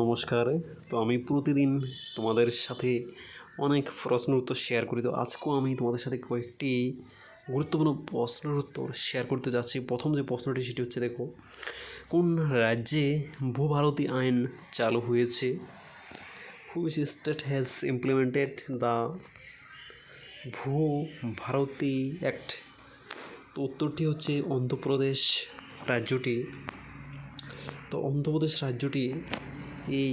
নমস্কার। তো আমি প্রতিদিন তোমাদের সাথে অনেক প্রশ্নের উত্তর শেয়ার করি। তো আজকেও আমি তোমাদের সাথে কয়েকটি গুরুত্বপূর্ণ প্রশ্নের উত্তর শেয়ার করতে যাচ্ছি। প্রথম যে প্রশ্নটি, সেটি হচ্ছে দেখো, কোন রাজ্যে ভূভারতী আইন চালু হয়েছে? Which state has implemented the Bhu Bharati act তো উত্তরটি হচ্ছে অন্ধ্রপ্রদেশ রাজ্যটি। তো অন্ধ্রপ্রদেশ রাজ্যটি এই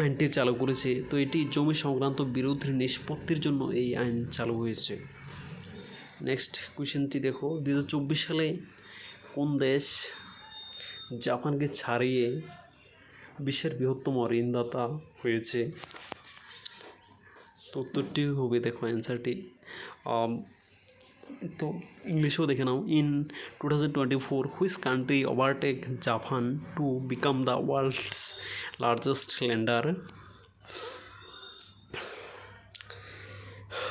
আইনটি চালু করেছে। তো এটি জমি সংক্রান্ত বিরোধের নিষ্পত্তির জন্য এই আইন চালু হয়েছে। নেক্সট কোয়েশ্চেনটি দেখো। দু হাজার চব্বিশ সালে কোন দেশ জাপানকে ছাড়িয়ে বিশ্বের বৃহত্তম ঋণদাতা হয়েছে? তো উত্তরটি হবে, দেখো অ্যান্সারটি তো ইংলিশেও দেখে নাও in two thousand twenty four which country overtake Japan to become the world's largest lender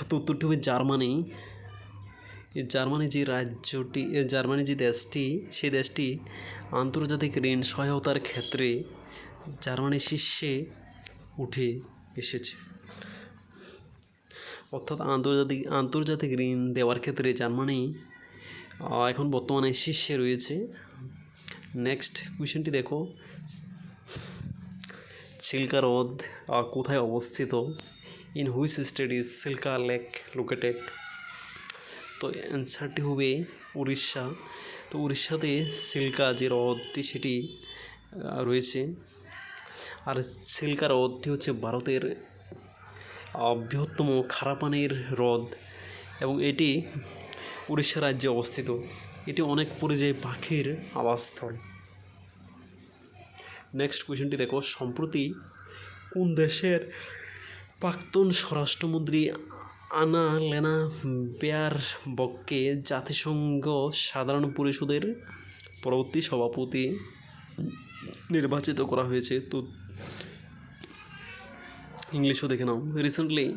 তো উত্তরটি হবে জার্মানি। জার্মানি যে রাজ্যটি জার্মানি যে দেশটি, সেই দেশটি আন্তর্জাতিক ঋণ সহায়তার ক্ষেত্রে জার্মানি শীর্ষে উঠে এসেছে। অর্থাৎ আন্তর্জাতিক আন্তর্জাতিক ঋণ দেওয়ার ক্ষেত্রে জার্মানি এখন বর্তমানে শীর্ষে রয়েছে। নেক্সট কোয়েশ্চেনটি দেখো। সিল্কা হ্রদ কোথায় অবস্থিত? In which state is Chilika lake located তো অ্যান্সারটি হবে উড়িষ্যা। তো উড়িষ্যাতে সিল্কা যে হ্রদটি, সেটি রয়েছে। আর সিল্কা হ্রদটি হচ্ছে ভারতের বৃহত্তম খারাপানির হ্রদ এবং এটি উড়িষ্যা রাজ্যে অবস্থিত। এটি অনেক পরিযায়ী পাখির আবাসস্থল। নেক্সট কোয়েশ্চেনটি দেখো, সম্প্রতি কোন দেশের প্রাক্তন স্বরাষ্ট্রমন্ত্রী আনা লেনা বেয়ার বককে জাতিসংঘ সাধারণ পরিষদের পরবর্তী সভাপতি নির্বাচিত করা হয়েছে। তো ইংলিশও দেখে নাও recently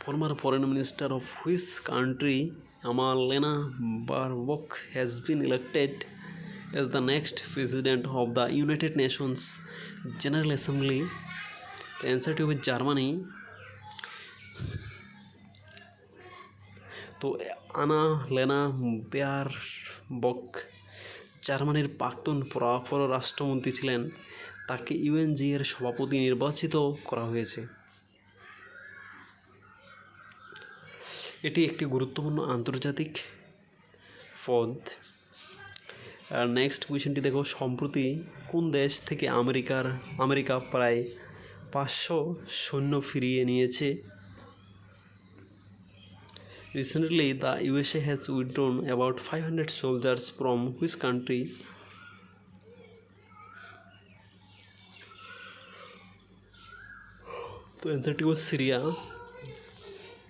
former foreign minister of which country আমার Annalena Baerbock has been elected as the next president of the United Nations General Assembly. The answer to be. তো আনা লেনা বেয়ার বক জার্মানির প্রাক্তন পরা- পররাষ্ট্রমন্ত্রী ছিলেন তাকে ইউএনজি এর সভাপতি নির্বাচিত করা হয়েছে এটি একটি গুরুত্বপূর্ণ আন্তর্জাতিক পদ। আর নেক্সট কোয়েশ্চেনটি দেখো, সম্প্রতি কোন দেশ থেকে আমেরিকার, আমেরিকা প্রায় পাঁচশো সৈন্য ফিরিয়ে নিয়েছে? Recently the USA has withdrawn about five hundred soldiers from which country তো অ্যান্সারটি হল সিরিয়া।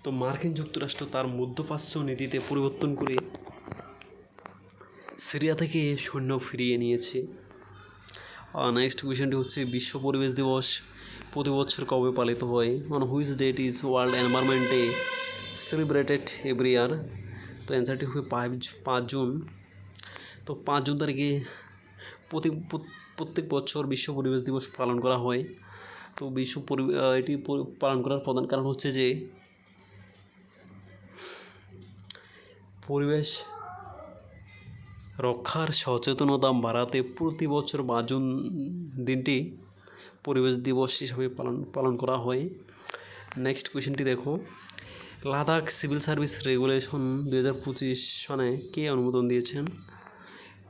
তো মার্কিন যুক্তরাষ্ট্র তার মধ্যপ্রাচ্য নীতিতে পরিবর্তন করে সিরিয়া থেকে সৈন্য ফিরিয়ে নিয়েছে। আর নেক্সট কোয়েশ্চেনটি হচ্ছে বিশ্ব পরিবেশ দিবস। প্রতি বছর কবে পালিত হয়? On which date is world environment day celebrated every year তো অ্যান্সারটি হবে পাঁচ পাঁচ জুন। তো পাঁচ জুন তারিখে প্রতি, প্রত্যেক বছর বিশ্ব পরিবেশ দিবস পালন করা হয়। তো বিশ্ব পরি এটি পালন করার প্রধান কারণ হচ্ছে যে পরিবেশ রক্ষার সচেতনতা বাড়াতে প্রতি বছর পাঁচ জুন দিনটি পরিবেশ দিবস হিসাবে পালন পালন করা হয়। নেক্সট কোয়েশ্চেনটি দেখো। লাদাখ সিভিল সার্ভিস রেগুলেশন দু হাজার পঁচিশ সনে কে অনুমোদন দিয়েছেন?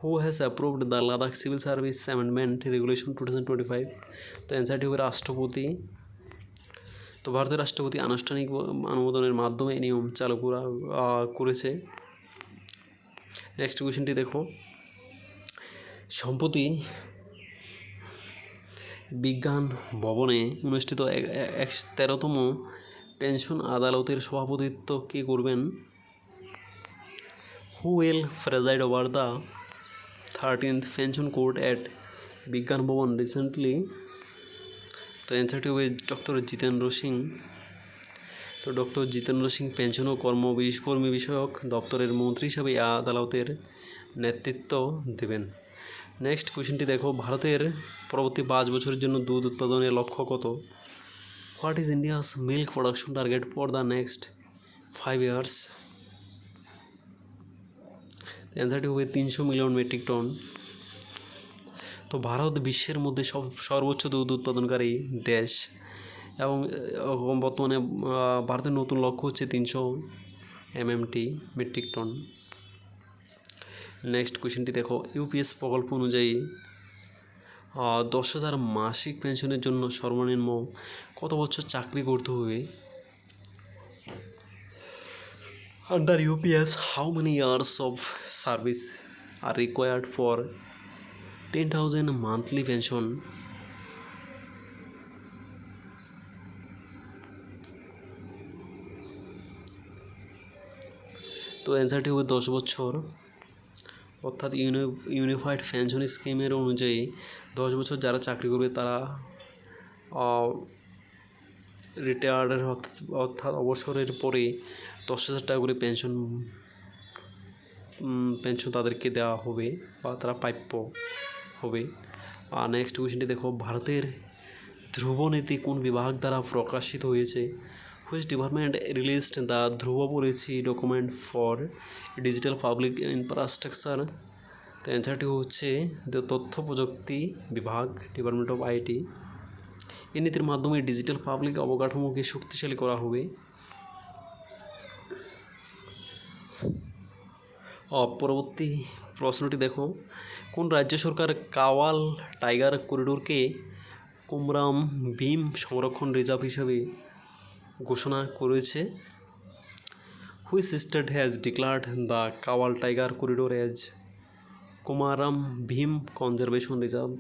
Who has approved the Ladakh civil service amendment regulation two thousand twenty five তো অ্যান্সারটি হবে রাষ্ট্রপতি। তো ভারতের রাষ্ট্রপতি আনুষ্ঠানিক অনুমোদনের মাধ্যমে নিয়ম চালু করা করেছে। নেক্সট কোয়েশ্চেনটি দেখো। সম্প্রতি বিজ্ঞান ভবনে অনুষ্ঠিত এক তেরোতম পেনশন আদালতের সভাপতিত্ব কে করবেন? Who will preside over the thirteenth pension court at Vigyan Bhawan? Recently তো অ্যান্সারটি হবে ডক্টর জিতেন্দ্র সিং তো ডক্টর জিতেন্দ্র সিং পেনশন ও কর্ম কর্মী বিষয়ক দপ্তরের মন্ত্রী হিসাবে আদালতের নেতৃত্ব দেবেন। নেক্সট কোয়েশ্চেনটি দেখো, ভারতের পরবর্তী পাঁচ বছরের জন্য দুধ উৎপাদনের লক্ষ্য কত? What is India's milk production target for the next five years অ্যান্সারটি হবে তিনশো মিলিয়ন মেট্রিক টন। তো ভারত বিশ্বের মধ্যে সব সর্বোচ্চ দুধ উৎপাদনকারী দেশ। এবং বর্তমানে ভারতের নতুন লক্ষ্য হচ্ছে তিনশো এমএমটি মেট্রিক টন নেক্সট কোয়েশ্চেনটি দেখো ইউপিএস প্রকল্প অনুযায়ী দশ হাজার মাসিক পেনশনের জন্য সর্বনিম্ন কত বছর চাকরি করতে হবে? Under UPS how many years of service are required for ten thousand monthly pension তো অ্যান্সারটি হবে দশ বছর। অর্থাৎ ইউনি ইউনিফাইড পেনশন স্কিমের অনুযায়ী দশ বছর যারা চাকরি করবে তারা রিটায়ার্ডের অর্থাৎ অবসরের পরে দশ হাজার টাকা করে পেনশন পেনশন তাদেরকে দেওয়া হবে বা তারা প্রাপ্য হবে। আর নেক্সট কোয়েশ্চেনটি দেখো, ভারতের ধ্রুব নীতি কোন বিভাগ দ্বারা প্রকাশিত হয়েছে? Which department released the Dhruv policy document for digital public infrastructure তো অ্যান্সারটি হচ্ছে তথ্য প্রযুক্তি বিভাগ ডিপার্টমেন্ট অফ আইটি এই নীতির মাধ্যমে ডিজিটাল পাবলিক অবকাঠামোকে শক্তিশালী করা হবে। পরবর্তী প্রশ্নটি দেখো। কোন রাজ্য সরকার কাওয়াল টাইগার করিডোরকে কুমরাম ভীম সংরক্ষণ রিজার্ভ হিসাবে ঘোষণা করেছে। Which state has declared the Kawal tiger corridor as Kumaram Bheem conservation reserve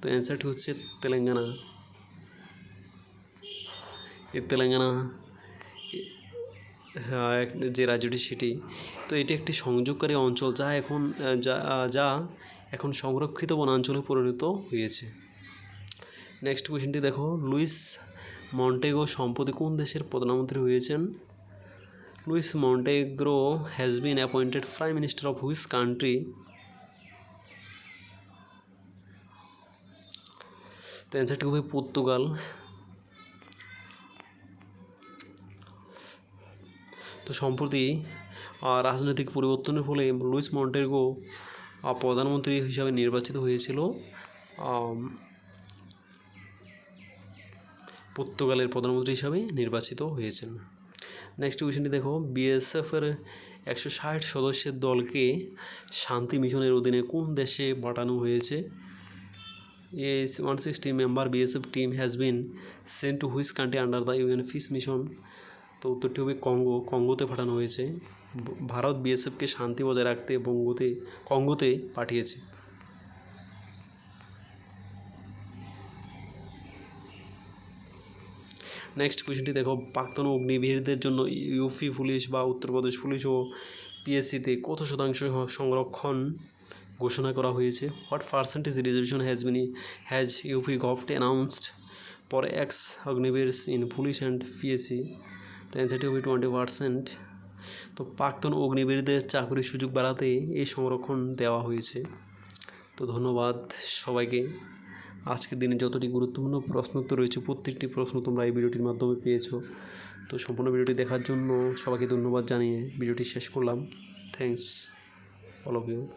তো অ্যান্সারটি হচ্ছে তেলেঙ্গানা এই তেলেঙ্গানা যে রাজ্যটি সেটি তো এটি একটি সংযোগকারী অঞ্চল যা এখন যা যা এখন সংরক্ষিত বনাঞ্চলে পরিণত হয়েছে নেক্সট কোয়েশ্চেনটি দেখো লুইস মন্টেগো সম্প্রতি কোন দেশের প্রধানমন্ত্রী হয়েছেন? Luis Montenegro has been appointed prime minister of which country তো অ্যান্সারটি হবে পর্তুগাল তো সম্প্রতি রাজনৈতিক পরিবর্তনের ফলে লুইস মন্টেগো প্রধানমন্ত্রী হিসাবে নির্বাচিত হয়েছিল। পর্তুগালের প্রধানমন্ত্রী হিসাবে নির্বাচিত হয়েছেন। নেক্সট কোয়েশ্চেনটি দেখো বিএসএফের একশো ষাট সদস্যের দলকে শান্তি মিশনের অধীনে কোন দেশে পাঠানো হয়েছে? A one sixty member BSF team has been sent to which country under the UN peace mission তো উত্তরটি হবে কঙ্গো। কঙ্গোতে পাঠানো হয়েছে। ভারত বিএসএফকে শান্তি বজায় রাখতে বঙ্গোতে কঙ্গোতে পাঠিয়েছে। নেক্সট কোয়েশ্চেনটি দেখো, প্রাক্তন অগ্নিবীরদের জন্য ইউপি পুলিশ বা উত্তরপ্রদেশ পুলিশ ও পিএসসিতে কত শতাংশ সংরক্ষণ ঘোষণা করা হয়েছে? What percentage reservation has been has UP govt announced for ex Agniveers in police and PSC তো অ্যান্সারটি হবে টোয়েন্টি পার্সেন্ট তো প্রাক্তন অগ্নিবীরদের চাকরির সুযোগ বাড়াতে এই সংরক্ষণ দেওয়া হয়েছে। তো ধন্যবাদ সবাইকে। আজকের দিনে যতটি গুরুত্বপূর্ণ প্রশ্ন তো রয়েছে, প্রত্যেকটি প্রশ্ন তোমরা এই ভিডিওটির মাধ্যমে পেয়েছ। তো সম্পূর্ণ ভিডিওটি দেখার জন্য সবাইকে ধন্যবাদ জানিয়ে ভিডিওটি শেষ করলাম। Thanks all of you